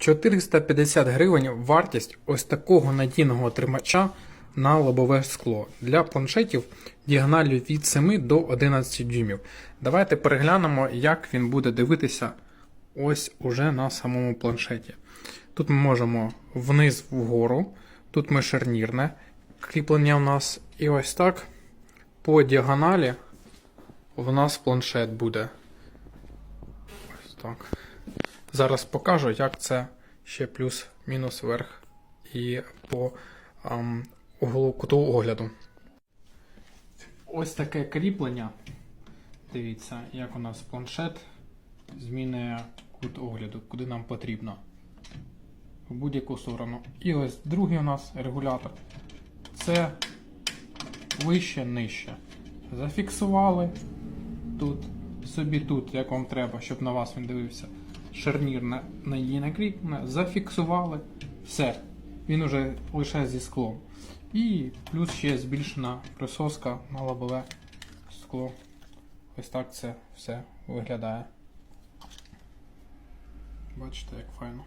450 гривень вартість ось такого надійного тримача на лобове скло для планшетів діагоналю від 7 до 11 дюймів. Давайте переглянемо, як він буде дивитися ось уже на самому планшеті. Тут ми можемо вниз вгору, тут ми шарнірне кріплення у нас, і ось так по діагоналі в нас планшет буде. Ось так. Зараз покажу, як це ще плюс-мінус вверх і по ам, углу куту огляду. Ось таке кріплення. Дивіться, як у нас планшет змінює кут огляду, куди нам потрібно. В будь-яку сторону. І ось другий у нас регулятор. Це вище, нижче. Зафіксували тут, собі тут, як вам треба, щоб на вас він дивився. Шарнірне її накріплено, зафіксували. Все. Він уже лише зі склом. І плюс ще збільшена присоска на лобове скло. Ось так це все виглядає. Бачите, як файно.